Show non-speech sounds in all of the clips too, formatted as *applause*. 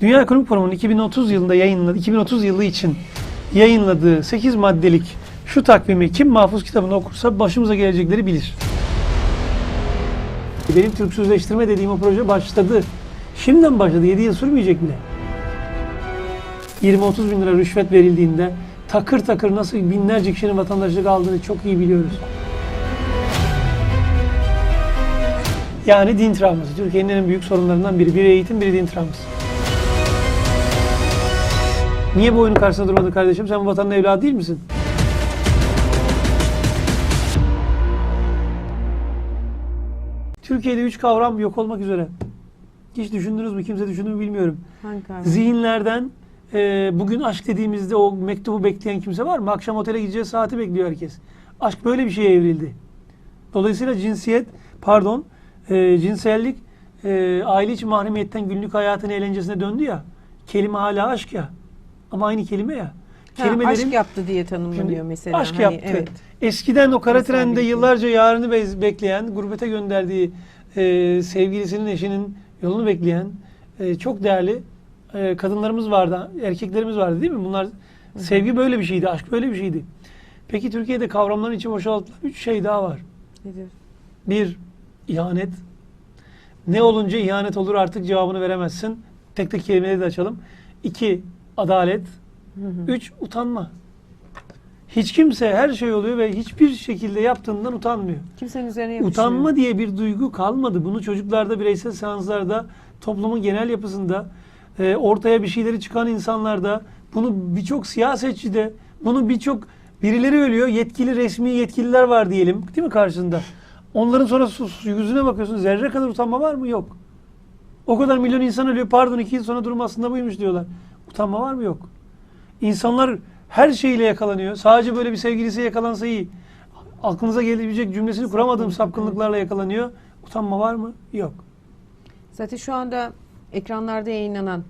Dünya Ekonomik Forumu'nun 2030 yılında yayınladığı, 2030 yılı için yayınladığı 8 maddelik şu takvimi kim mahfuz kitabını okursa başımıza gelecekleri bilir. Benim Türksüzleştirme dediğim o proje başladı. Şimdiden başladı. 7 yıl sürmeyecek bile. 20-30 bin lira rüşvet verildiğinde takır takır nasıl binlerce kişinin vatandaşlık aldığını çok iyi biliyoruz. Yani din travması. Türkiye'nin en büyük sorunlarından biri. Biri eğitim, biri din travması. Niye bu oyunun karşısında durmadın kardeşim? Sen bu vatanın evladı değil misin? Türkiye'de üç kavram yok olmak üzere. Hiç düşündünüz mü? Kimse düşündü mü bilmiyorum. Hangi kavram? Zihinlerden e, bugün aşk dediğimizde o mektubu bekleyen kimse var mı? Akşam otele gideceğiz saati bekliyor herkes. Aşk böyle bir şeye evrildi. Dolayısıyla cinsiyet, pardon, e, cinsellik e, aile içi mahremiyetten günlük hayatın eğlencesine döndü ya. Kelime hala aşk ya. Ama aynı kelime ya. Ha, aşk yaptı diye tanımlanıyor mesela. Aşk Hani, yaptı. Evet. Eskiden o kara Mesela trende şey. yıllarca yarını be- bekleyen, gurbete gönderdiği e, sevgilisinin, eşinin yolunu bekleyen e, çok değerli e, kadınlarımız vardı, erkeklerimiz vardı değil mi? Bunlar sevgi böyle bir şeydi, aşk böyle bir şeydi. Peki Türkiye'de kavramların içi boşaltılan üç şey daha var. Nedir? Bir, ihanet. Ne olunca ihanet olur artık cevabını veremezsin. Tek tek kelimeleri de açalım. İki, adalet. Üç, utanma. Hiç kimse her şey oluyor ve hiçbir şekilde yaptığından utanmıyor. Kimsenin üzerine yapışmıyor. Utanma diye bir duygu kalmadı. Bunu çocuklarda, bireysel seanslarda, toplumun genel yapısında, e, ortaya bir şeyleri çıkan insanlarda, bunu birçok siyasetçide, bunu birçok birileri ölüyor, yetkili, resmi yetkililer var diyelim, değil mi karşısında? Onların sonra sus, yüzüne bakıyorsun, zerre kadar utanma var mı? Yok. O kadar milyon insan ölüyor, pardon iki yıl sonra durum aslında buymuş diyorlar. Utanma var mı? Yok. İnsanlar her şeyle yakalanıyor. Sadece böyle bir sevgilisi yakalansa iyi. Aklınıza gelebilecek cümlesini kuramadığım sapkınlıklarla yakalanıyor. Utanma var mı? Yok. Zaten şu anda ekranlarda yayınlanan,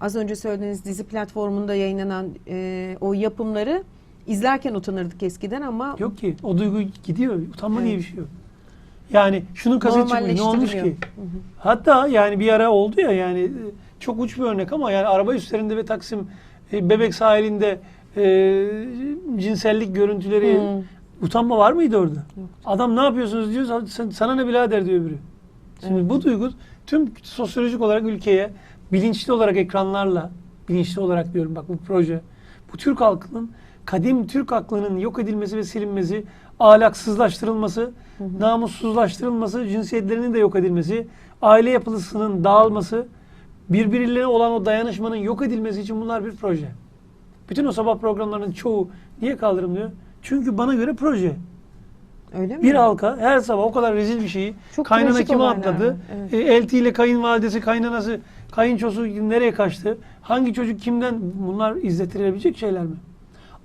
az önce söylediğiniz dizi platformunda yayınlanan e, o yapımları izlerken utanırdık eskiden ama Yok ki. O duygu gidiyor. Utanma diye Evet. bir şey yok. Yani şunun kaseti çıkmış. Ne olmuş ki? Hatta yani bir ara oldu ya yani e, çok uç bir örnek ama yani araba üstlerinde ve Taksim e, Bebek sahilinde e, cinsellik görüntüleri Hı. utanma var mıydı orada? Yok. Adam ne yapıyorsunuz diyor. Sana ne birader diyor öbürü. Şimdi bu duygu tüm sosyolojik olarak ülkeye bilinçli olarak ekranlarla bilinçli olarak diyorum bak bu proje bu Türk halkının kadim Türk aklının yok edilmesi ve silinmesi, ahlaksızlaştırılması, namussuzlaştırılması, cinsiyetlerinin de yok edilmesi, aile yapısının dağılması, birbirlerine olan o dayanışmanın yok edilmesi için bunlar bir proje. Bütün o sabah programlarının çoğu niye kaldırılmıyor? Çünkü bana göre proje. öyle mi? Bir halka her sabah o kadar rezil bir şeyi Çok kaynana kime atladı? evet. E, elti ile kayınvalidesi, kaynanası, kayınçosu nereye kaçtı? Hangi çocuk kimden? Bunlar izletilebilecek şeyler mi?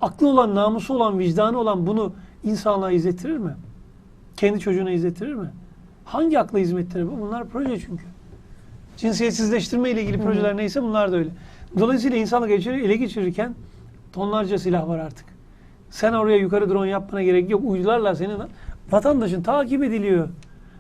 Aklı olan, namusu olan, vicdanı olan bunu insanlığa izlettirir mi? Kendi çocuğuna izlettirir mi? Hangi akla hizmettirir bu? Bunlar proje çünkü. Cinsiyetsizleştirme ile ilgili projeler neyse bunlar da öyle. Dolayısıyla insanlık ele geçirirken tonlarca silah var artık. Sen oraya yukarı drone yapmana gerek yok. Uydularla senin vatandaşın takip ediliyor.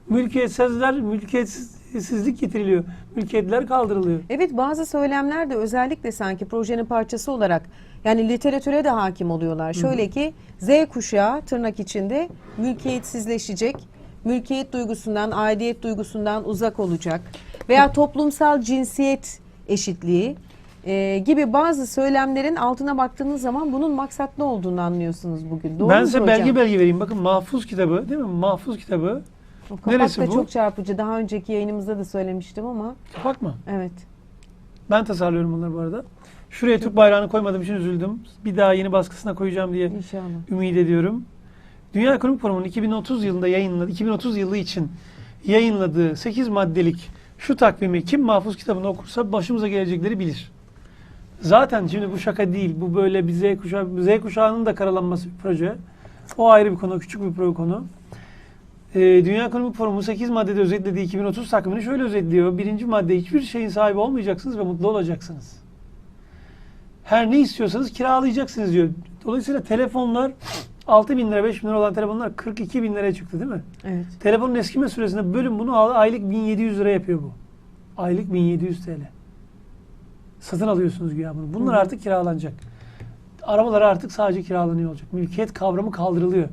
Mülkiyetsizler, mülkiyetsizlik getiriliyor. Mülkiyetler kaldırılıyor. Evet bazı söylemler de özellikle sanki projenin parçası olarak yani literatüre de hakim oluyorlar. Şöyle ki Z kuşağı tırnak içinde mülkiyetsizleşecek, mülkiyet duygusundan, aidiyet duygusundan uzak olacak veya toplumsal cinsiyet eşitliği e, gibi bazı söylemlerin altına baktığınız zaman bunun maksat ne olduğunu anlıyorsunuz bugün. Doğru ben size hocam? belge belge vereyim. Bakın mahfuz kitabı değil mi? Mahfuz kitabı. O kapak Neresi da bu? çok çarpıcı. Daha önceki yayınımızda da söylemiştim ama Kapak mı? evet. Ben tasarlıyorum bunları bu arada. Şuraya Türk bayrağını koymadığım için üzüldüm. Bir daha yeni baskısına koyacağım diye İnşallah. ümit ediyorum. Dünya Ekonomik Forumu'nun 2030 yılında yayınladığı, 2030 yılı için yayınladığı 8 maddelik şu takvimi kim mahfuz kitabını okursa başımıza gelecekleri bilir. Zaten şimdi bu şaka değil. Bu böyle bir Z kuşağı, Z kuşağının da karalanması bir proje. O ayrı bir konu, küçük bir pro konu. Ee, Dünya Ekonomik Forumu 8 maddede özetlediği 2030 takvimini şöyle özetliyor. Birinci madde hiçbir şeyin sahibi olmayacaksınız ve mutlu olacaksınız. Her ne istiyorsanız kiralayacaksınız diyor. Dolayısıyla telefonlar 6 bin lira 5 bin lira olan telefonlar 42 bin liraya çıktı değil mi? Evet. Telefonun eskime süresinde bölüm bunu aylık 1700 lira yapıyor bu. Aylık 1700 TL. Satın alıyorsunuz güya bunu. Bunlar artık kiralanacak. Arabalar artık sadece kiralanıyor olacak. Mülkiyet kavramı kaldırılıyor.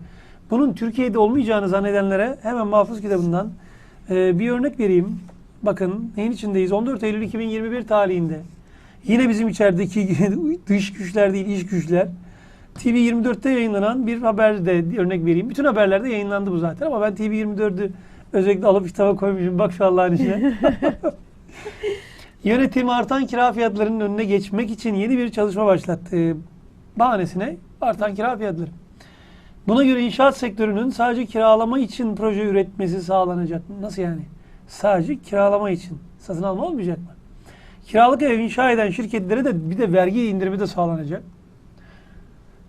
Bunun Türkiye'de olmayacağını zannedenlere hemen mahfuz kitabından e, bir örnek vereyim. Bakın neyin içindeyiz? 14 Eylül 2021 tarihinde. Yine bizim içerideki *laughs* dış güçler değil, iç güçler. TV24'te yayınlanan bir haberde örnek vereyim. Bütün haberlerde yayınlandı bu zaten ama ben TV24'ü özellikle alıp kitaba koymuşum. Bak şu Allah'ın işine. *laughs* Yönetim artan kira fiyatlarının önüne geçmek için yeni bir çalışma başlattı. Bahanesine artan kira fiyatları. Buna göre inşaat sektörünün sadece kiralama için proje üretmesi sağlanacak. Nasıl yani? Sadece kiralama için. Satın alma olmayacak mı? Kiralık ev inşa eden şirketlere de bir de vergi indirimi de sağlanacak.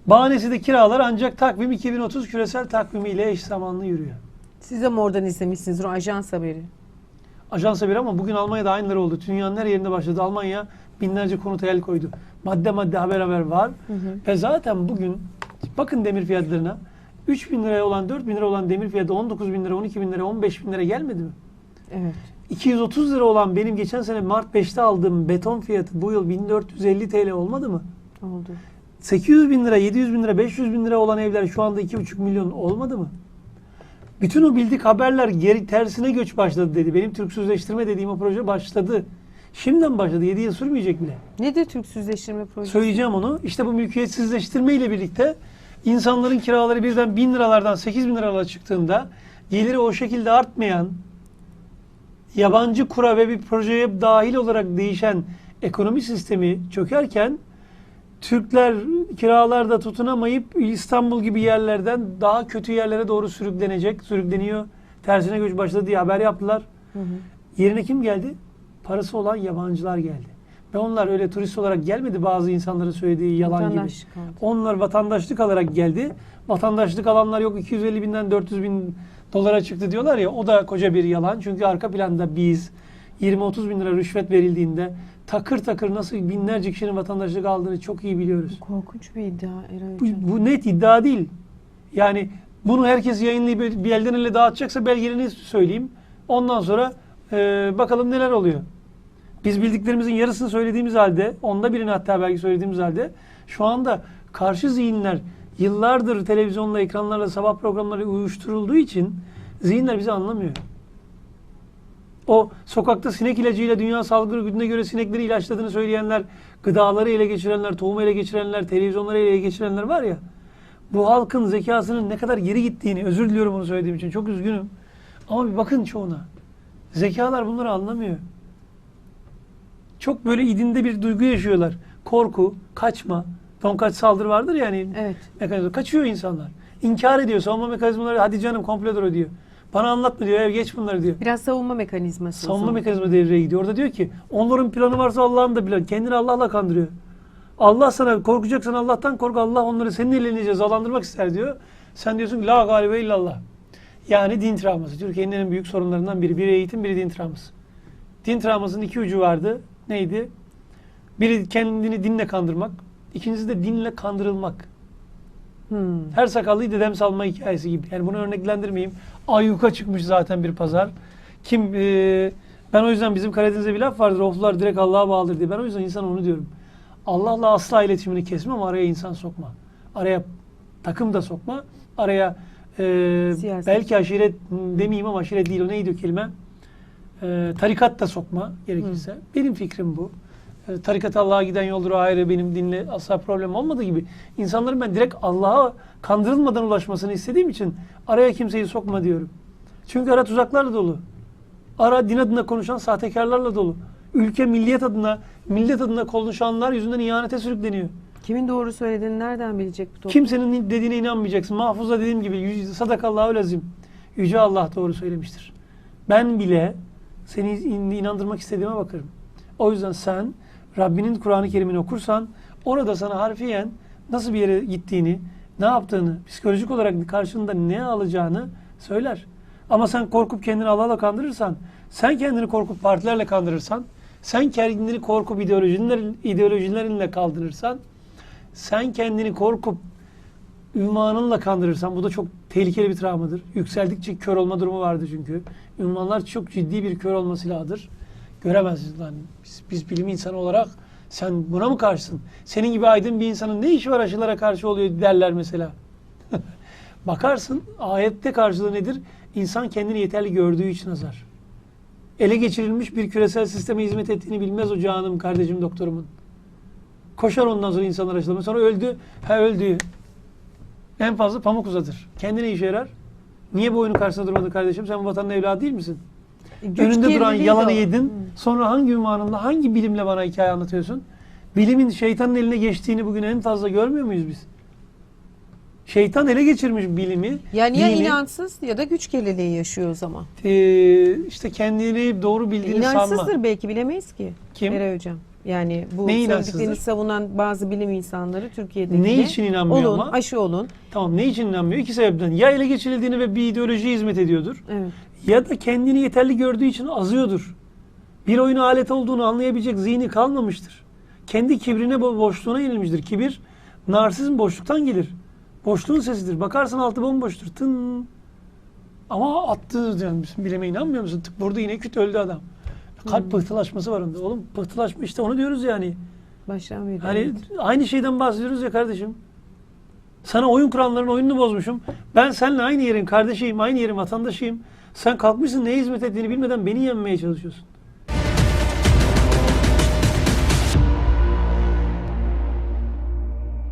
Bahanesi de kiralar ancak takvim 2030 küresel takvimiyle eş zamanlı yürüyor. Siz de mi oradan izlemişsiniz o ajans haberi? Ajans haberi ama bugün Almanya'da aynıları oldu. Dünyanın her yerinde başladı. Almanya binlerce konuta el koydu. Madde madde haber haber var. Ve zaten bugün bakın demir fiyatlarına 3 bin liraya olan 4 bin lira olan demir fiyatı 19 bin lira, 12 bin lira, 15 bin lira gelmedi mi? Evet. 230 lira olan benim geçen sene Mart 5'te aldığım beton fiyatı bu yıl 1450 TL olmadı mı? Oldu. 800 bin lira, 700 bin lira, 500 bin lira olan evler şu anda 2,5 milyon olmadı mı? Bütün o bildik haberler geri tersine göç başladı dedi. Benim Türksüzleştirme dediğim o proje başladı. Şimdiden başladı. 7 yıl sürmeyecek bile. Nedir Türksüzleştirme projesi? Söyleyeceğim onu. İşte bu mülkiyetsizleştirme ile birlikte insanların kiraları birden 1000 liralardan 8 bin liralara çıktığında geliri o şekilde artmayan yabancı kura ve bir projeye dahil olarak değişen ekonomi sistemi çökerken Türkler kiralarda tutunamayıp İstanbul gibi yerlerden daha kötü yerlere doğru sürüklenecek, sürükleniyor. Tersine göç başladı diye haber yaptılar. Hı hı. Yerine kim geldi? Parası olan yabancılar geldi. Ve onlar öyle turist olarak gelmedi bazı insanların söylediği yalan gibi. Aldı. Onlar vatandaşlık alarak geldi. Vatandaşlık alanlar yok 250 binden 400 bin dolara çıktı diyorlar ya o da koca bir yalan. Çünkü arka planda biz 20-30 bin lira rüşvet verildiğinde takır takır nasıl binlerce kişinin vatandaşlık aldığını çok iyi biliyoruz. Korkunç bir iddia Eray Bu, bu net iddia değil. Yani bunu herkes yayınlayıp bir elden ele dağıtacaksa belgelerini söyleyeyim. Ondan sonra e, bakalım neler oluyor. Biz bildiklerimizin yarısını söylediğimiz halde, onda birini hatta belki söylediğimiz halde şu anda karşı zihinler yıllardır televizyonla, ekranlarla, sabah programları uyuşturulduğu için zihinler bizi anlamıyor. O sokakta sinek ilacıyla dünya salgın örgütüne göre sinekleri ilaçladığını söyleyenler, gıdaları ele geçirenler, tohumu ele geçirenler, televizyonları ele geçirenler var ya. Bu halkın zekasının ne kadar geri gittiğini, özür diliyorum bunu söylediğim için çok üzgünüm. Ama bir bakın çoğuna. Zekalar bunları anlamıyor. Çok böyle idinde bir duygu yaşıyorlar. Korku, kaçma. Tonkaç saldırı vardır yani Evet. mekanizma. Kaçıyor insanlar. İnkar ediyor. Savunma mekanizmaları hadi canım komplodur diyor. Bana anlatma diyor. Ev geç bunları diyor. Biraz savunma mekanizması. o Savunma zaman. mekanizma devreye gidiyor. Orada diyor ki onların planı varsa Allah'ın da planı. Kendini Allah'la kandırıyor. Allah sana korkacaksan Allah'tan kork. Allah onları senin eline cezalandırmak ister diyor. Sen diyorsun ki la galibe illallah. Yani din travması. Türkiye'nin en büyük sorunlarından biri. Biri eğitim, biri din travması. Din travmasının iki ucu vardı. Neydi? Biri kendini dinle kandırmak. İkincisi de dinle kandırılmak. Hmm. Her sakallıyı dedem salma hikayesi gibi. Yani bunu örneklendirmeyeyim. Ayyuka çıkmış zaten bir pazar. Kim e, ben o yüzden bizim Karadeniz'de bir laf vardır. Ruhlar direkt Allah'a bağlıdır diye. Ben o yüzden insan onu diyorum. Allah'la asla iletişimini kesme ama araya insan sokma. Araya takım da sokma. Araya e, Siyaset. belki aşiret demeyeyim ama aşiret değil o neydi o kelime? E, tarikat da sokma gerekirse. Benim fikrim bu. Tarikat Allah'a giden yoldur ayrı benim dinle asla problem olmadığı gibi insanların ben direkt Allah'a kandırılmadan ulaşmasını istediğim için araya kimseyi sokma diyorum. Çünkü ara tuzaklarla dolu. Ara din adına konuşan sahtekarlarla dolu. Ülke milliyet adına, millet adına konuşanlar yüzünden ihanete sürükleniyor. Kimin doğru söylediğini nereden bilecek bu toplum? Kimsenin dediğine inanmayacaksın. Mahfuzda dediğim gibi sadakallahu lazim. Yüce Allah doğru söylemiştir. Ben bile seni in- inandırmak istediğime bakarım. O yüzden sen Rabbinin Kur'an-ı Kerim'ini okursan orada sana harfiyen nasıl bir yere gittiğini, ne yaptığını, psikolojik olarak karşında ne alacağını söyler. Ama sen korkup kendini Allah'la kandırırsan, sen kendini korkup partilerle kandırırsan, sen kendini korkup ideolojilerin, ideolojilerinle kaldırırsan, sen kendini korkup ünvanınla kandırırsan bu da çok tehlikeli bir travmadır. Yükseldikçe kör olma durumu vardı çünkü. Ünvanlar çok ciddi bir kör olma silahıdır. Göremezsiniz lan. Biz, biz bilim insanı olarak Sen buna mı karşısın? Senin gibi aydın bir insanın ne işi var aşılara karşı oluyor derler mesela. *laughs* Bakarsın ayette karşılığı nedir? İnsan kendini yeterli gördüğü için azar. Ele geçirilmiş bir küresel sisteme hizmet ettiğini bilmez o canım kardeşim doktorumun. Koşar ondan sonra insanlar aşılama. Sonra öldü. Ha öldü. En fazla pamuk uzatır. Kendine işe yarar. Niye bu oyunun karşısında durmadın kardeşim? Sen bu vatanın evladı değil misin? Güç Önünde duran yalanı o. yedin. Sonra hangi ünvanınla, hangi bilimle bana hikaye anlatıyorsun? Bilimin şeytanın eline geçtiğini bugün en fazla görmüyor muyuz biz? Şeytan ele geçirmiş bilimi. Yani ya dini, inançsız ya da güç kirliliği yaşıyor o zaman. eee, işte kendini doğru bildiğini sanma. İnançsızdır belki bilemeyiz ki. Kim? Eray Hocam. Yani bu Ne söylediklerini inançsızdır? savunan bazı bilim insanları Türkiye'de Ne için inanmıyor olun, ama? aşı olun. Tamam ne için inanmıyor? İki sebepten. Ya ele geçirildiğini ve bir ideolojiye hizmet ediyordur. Evet. Ya da kendini yeterli gördüğü için azıyordur. Bir oyuna alet olduğunu anlayabilecek zihni kalmamıştır. Kendi kibrine, bo- boşluğuna yenilmiştir. Kibir, narsizm boşluktan gelir. Boşluğun sesidir. Bakarsın altı bomboştur. Tın. Ama attı yani bileme inanmıyor musun? Tık vurdu yine küt öldü adam. Kalp pıhtılaşması var onda. Oğlum pıhtılaşma işte onu diyoruz yani. Beri. Hani aynı şeyden bahsediyoruz ya kardeşim. Sana oyun kuranların oyununu bozmuşum. Ben seninle aynı yerin kardeşiyim, aynı yerin vatandaşıyım. Sen kalkmışsın neye hizmet ettiğini bilmeden beni yenmeye çalışıyorsun.